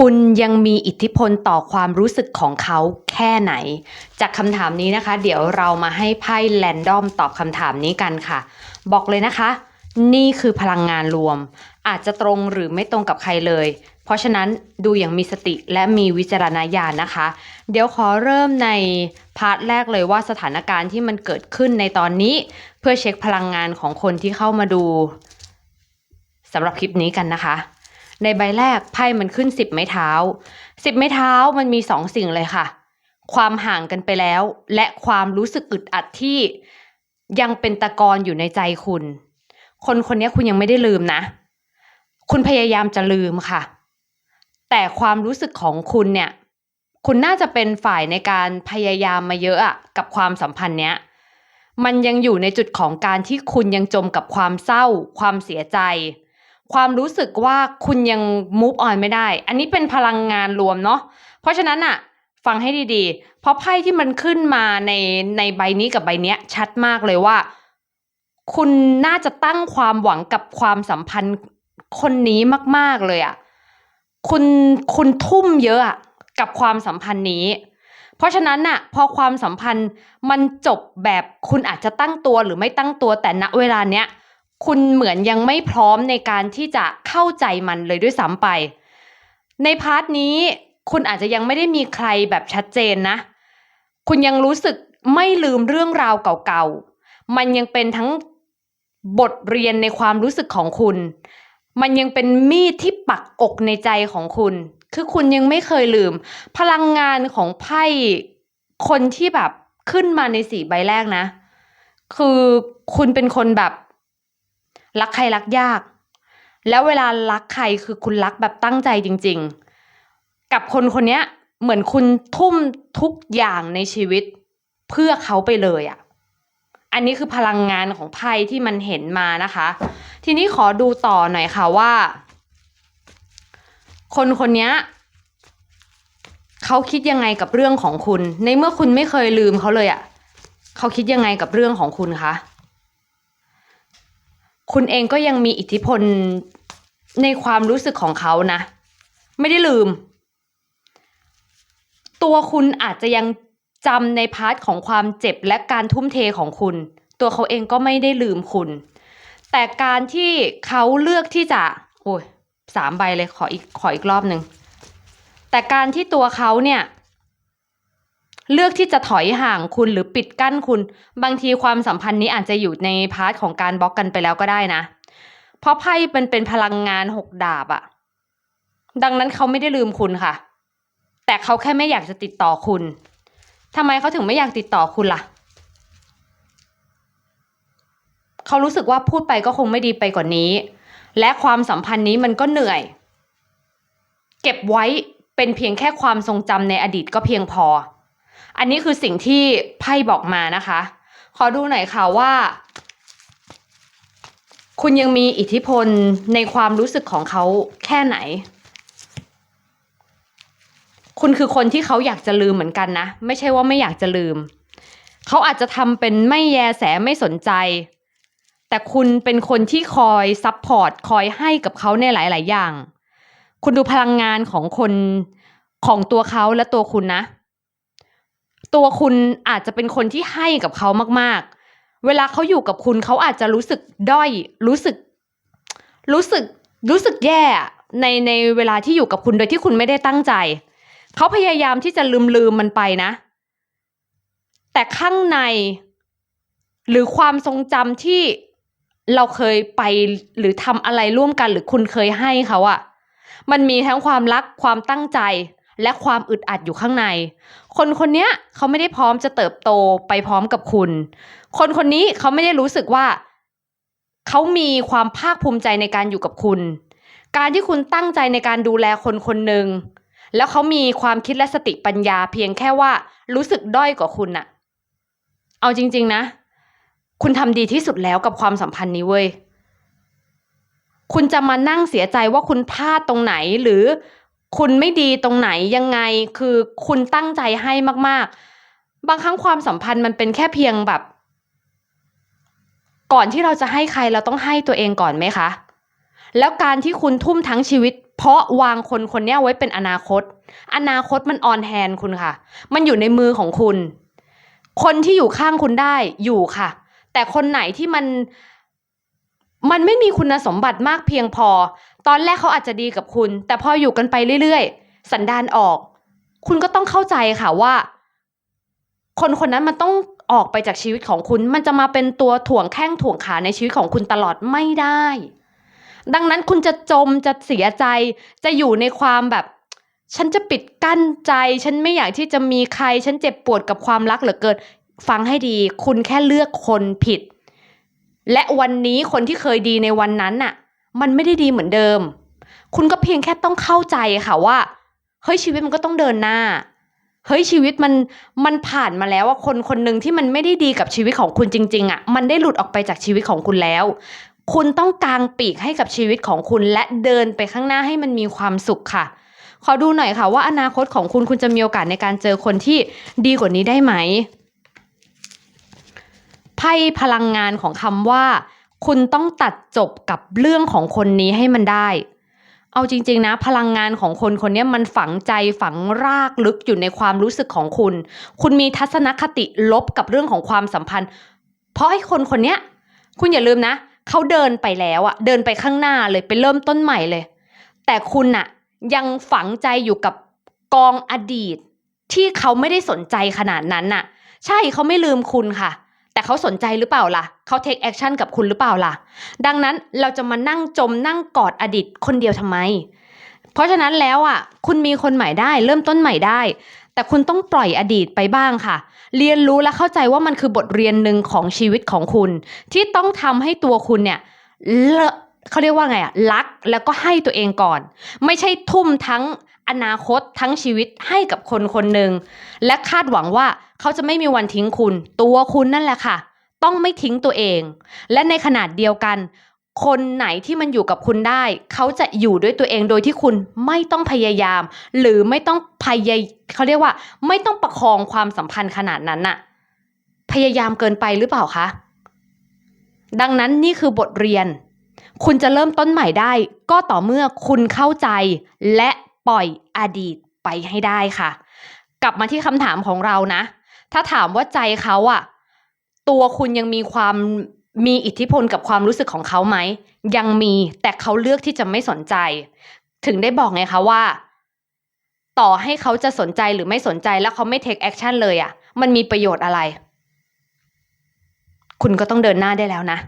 คุณยังมีอิทธิพลต่อความรู้สึกของเขาแค่ไหน จากคำถามนี้นะคะ เดี๋ยวเรามาให้ไพ่แรนดอมตอบคำถามนี้กันค่ะ บอกเลยนะคะ นี่คือพลังงานรวม อาจจะตรงหรือไม่ตรงกับใครเลย เพราะฉะนั้นดูอย่างมีสติและมีวิจารณญาณนะคะ เดี๋ยวขอเริ่มในพาร์ทแรกเลยว่าสถานการณ์ที่มันเกิดขึ้นในตอนนี้ เพื่อเช็คพลังงานของคนที่เข้ามาดูสำหรับคลิปนี้กันนะคะ ในใบแรกไพ่มันขึ้นสิบไม้เท้าสิบไม้เท้ามันมีสองสิ่งเลยค่ะ ความห่างกันไปแล้ว และความรู้สึกอึดอัดที่ยังเป็นตะกอนอยู่ในใจคุณ คนคนนี้คุณยังไม่ได้ลืมนะ คุณพยายามจะลืมค่ะ แต่ความรู้สึกของคุณเนี่ย คุณน่าจะเป็นฝ่ายในการพยายามมาเยอะอะกับความสัมพันธ์เนี้ย มันยังอยู่ในจุดของการที่คุณยังจมกับความเศร้า ความเสียใจ ความรู้สึกว่าคุณยัง move on ไม่ได้ อันนี้เป็นพลังงานรวมเนาะ เพราะฉะนั้นอะฟังให้ดีๆ เพราะไพ่ที่มันขึ้นมาในในใบนี้กับใบเนี้ย ชัดมากเลยว่า คุณน่าจะตั้งความหวังกับความสัมพันธ์คนนี้มาก ๆเลยอะคุณคุณทุ่มเยอะอะกับความสัมพันธ์นี้ เพราะฉะนั้นน่ะ พอความสัมพันธ์มันจบแบบคุณอาจจะตั้งตัวหรือไม่ตั้งตัวแต่ณเวลาเนี้ย คุณเหมือนยังไม่พร้อมในการที่จะเข้าใจมันเลยด้วยซ้ำไป ในพาร์ทนี้คุณอาจจะยังไม่ได้มีใครแบบชัดเจนนะ คุณยังรู้สึกไม่ลืมเรื่องราวเก่าๆ มันยังเป็นทั้งบทเรียนในความรู้สึกของคุณ มันยังเป็นมีดที่ปักอกในใจของคุณ คือคุณยังไม่เคยลืม พลังงานของไพ่คนที่แบบขึ้นมาในสีใบแรกนะ คือคุณเป็นคนแบบ รักใครรักยาก แล้วเวลารักใครคือคุณรักแบบตั้งใจจริง ๆ กับคนคนนี้เหมือนคุณทุ่มทุกอย่างในชีวิต เพื่อเขาไปเลยอะ่ะ อันนี้คือพลังงานของไพ่ที่มันเห็นมานะคะ ทีนี้ขอดูต่อหน่อยค่ะว่า คนคนนี้เขาคิดยังไงกับเรื่องของคุณ ในเมื่อคุณไม่เคยลืมเขาเลยอะ่ะเขาคิดยังไงกับเรื่องของคุณคะ คุณเองก็ยังมีอิทธิพลในความรู้สึกของเขานะ ไม่ได้ลืม ตัวคุณอาจจะยังจำในพาร์ทของความเจ็บและการทุ่มเทของคุณ ตัวเขาเองก็ไม่ได้ลืมคุณ แต่การที่เขาเลือกที่จะ โอ้ยสามใบเลยขออีกขออีกรอบหนึ่งแต่การที่ตัวเขาเนี่ย เลือกที่จะถอยห่างคุณหรือปิดกั้นคุณ บางทีความสัมพันธ์นี้อาจจะอยู่ในพาร์ทของการบล็อกกันไปแล้วก็ได้นะ เพราะไพ่เป็นเป็นพลังงานหกดาบอะดังนั้นเขาไม่ได้ลืมคุณค่ะ แต่เขาแค่ไม่อยากจะติดต่อคุณทำไมเขาถึงไม่อยากติดต่อคุณล่ะ เขารู้สึกว่าพูดไปก็คงไม่ดีไปกว่านี้ และความสัมพันธ์นี้มันก็เหนื่อย เก็บไว้เป็นเพียงแค่ความทรงจำในอดีตก็เพียงพอ อันนี้คือสิ่งที่ไพ่บอกมานะคะ ขอดูหน่อยค่ะว่า คุณยังมีอิทธิพลในความรู้สึกของเขาแค่ไหน คุณคือคนที่เขาอยากจะลืมเหมือนกันนะ ไม่ใช่ว่าไม่อยากจะลืม เขาอาจจะทำเป็นไม่แยแสไม่สนใจ แต่คุณเป็นคนที่คอยซัพพอร์ตคอยให้กับเขาในหลาย ๆ อย่าง คุณดูพลังงานของคนของตัวเขาและตัวคุณนะ ตัวคุณอาจจะเป็นคนที่ให้กับเขามาก ๆ เวลาเขาอยู่กับคุณเขาอาจจะรู้สึกด้อย รู้สึก รู้สึก รู้สึกแย่ในในเวลาที่อยู่กับคุณโดยที่คุณไม่ได้ตั้งใจ เขาพยายามที่จะลืมลืมมันไปนะ แต่ข้างใน หรือความทรงจำที่เราเคยไปหรือทำอะไรร่วมกัน หรือคุณเคยให้เขาอะมันมีทั้งความรักความตั้งใจ และความอึดอัดอยู่ข้างใน คนคนนี้เขาไม่ได้พร้อมจะเติบโตไปพร้อมกับคุณ คนคนนี้เขาไม่ได้รู้สึกว่า เขามีความภาคภูมิใจในการอยู่กับคุณ การที่คุณตั้งใจในการดูแลคนคนหนึ่งแล้วเขามีความคิดและสติปัญญาเพียงแค่ว่ารู้สึกด้อยกว่าคุณน่ะ เอาจริง ๆนะ คุณทำดีที่สุดแล้วกับความสัมพันธ์นี้เว้ย คุณจะมานั่งเสียใจว่าคุณพลาดตรงไหนหรือ คุณไม่ดีตรงไหนยังไง คือคุณตั้งใจให้มาก ๆ บางครั้งความสัมพันธ์มันเป็นแค่เพียงแบบ ก่อนที่เราจะให้ใครเราต้องให้ตัวเองก่อนไหมคะ แล้วการที่คุณทุ่มทั้งชีวิต เพราะวางคนคนนี้ไว้เป็นอนาคต อนาคตมันออนแฮนคุณค่ะ มันอยู่ในมือของคุณ คนที่อยู่ข้างคุณได้อยู่ค่ะ แต่คนไหนที่มันมันไม่มีคุณสมบัติมากเพียงพอ ตอนแรกเขาอาจจะดีกับคุณ แต่พออยู่กันไปเรื่อยๆ สันดานออก คุณก็ต้องเข้าใจค่ะว่า คนคนนั้นมันต้องออกไปจากชีวิตของคุณ มันจะมาเป็นตัวถ่วงแข้งถ่วงขาในชีวิตของคุณตลอดไม่ได้ ดังนั้นคุณจะจมจะเสียใจ จะอยู่ในความแบบ ฉันจะปิดกั้นใจ ฉันไม่อยากที่จะมีใคร ฉันเจ็บปวดกับความรักเหลือเกิน ฟังให้ดี คุณแค่เลือกคนผิด และวันนี้คนที่เคยดีในวันนั้นน่ะ มันไม่ได้ดีเหมือนเดิม คุณก็เพียงแค่ต้องเข้าใจค่ะว่าเฮ้ยชีวิตมันก็ต้องเดินหน้าเฮ้ยชีวิตมันมันผ่านมาแล้วว่าคนคนหนึ่งที่มันไม่ได้ดีกับชีวิตของคุณจริง ๆอะมันได้หลุดออกไปจากชีวิตของคุณแล้ว คุณต้องกางปีกให้กับชีวิตของคุณและเดินไปข้างหน้าให้มันมีความสุขค่ะ ขอดูหน่อยค่ะว่าอนาคตของคุณคุณจะมีโอกาสในการเจอคนที่ดีกว่านี้ได้ไหมไพ่พลังงานของคำว่า คุณต้องตัดจบกับเรื่องของคนนี้ให้มันได้ เอาจริง ๆ นะ พลังงานของคนคนนี้มันฝังใจฝังรากลึกอยู่ในความรู้สึกของคุณ คุณมีทัศนคติลบกับเรื่องของความสัมพันธ์ เพราะไอ้คนคนนี้คุณอย่าลืมนะเขาเดินไปแล้วอะเดินไปข้างหน้าเลยไปเริ่มต้นใหม่เลย แต่คุณน่ะยังฝังใจอยู่กับกองอดีต ที่เขาไม่ได้สนใจขนาดนั้นน่ะ ใช่เขาไม่ลืมคุณค่ะ แต่เขาสนใจหรือเปล่าล่ะ เขาเทคแอคชั่นกับคุณหรือเปล่าล่ะ ดังนั้นเราจะมานั่งจมนั่งกอดอดีตคนเดียวทำไม เพราะฉะนั้นแล้วอะ คุณมีคนใหม่ได้ เริ่มต้นใหม่ได้ แต่คุณต้องปล่อยอดีตไปบ้างค่ะ เรียนรู้และเข้าใจว่ามันคือบทเรียนหนึ่งของชีวิตของคุณ ที่ต้องทำให้ตัวคุณเนี่ยเลเขาเรียกว่าไงอะรักแล้วก็ให้ตัวเองก่อน ไม่ใช่ทุ่มทั้ง อนาคตทั้งชีวิตให้กับคนคนหนึ่งและคาดหวังว่าเขาจะไม่มีวันทิ้งคุณ ตัวคุณนั่นแหละค่ะ ต้องไม่ทิ้งตัวเอง และในขนาดเดียวกัน คนไหนที่มันอยู่กับคุณได้ เขาจะอยู่ด้วยตัวเองโดยที่คุณไม่ต้องพยายาม หรือไม่ต้องพยายเขาเรียกว่า ไม่ต้องประคองความสัมพันธ์ขนาดนั้นน่ะ พยายามเกินไปหรือเปล่าคะดังนั้นนี่คือบทเรียน คุณจะเริ่มต้นใหม่ได้ ก็ต่อเมื่อคุณเข้าใจและ ปล่อยอดีตไปให้ได้ค่ะ กลับมาที่คำถามของเรานะ ถ้าถามว่าใจเขาอะตัวคุณยังมีความมีอิทธิพลกับความรู้สึกของเขาไหม ยังมีแต่เขาเลือกที่จะไม่สนใจ ถึงได้บอกไงคะว่า ต่อให้เขาจะสนใจหรือไม่สนใจแล้วเขาไม่เทคแอคชั่นเลยอะมันมีประโยชน์อะไร คุณก็ต้องเดินหน้าได้แล้วนะ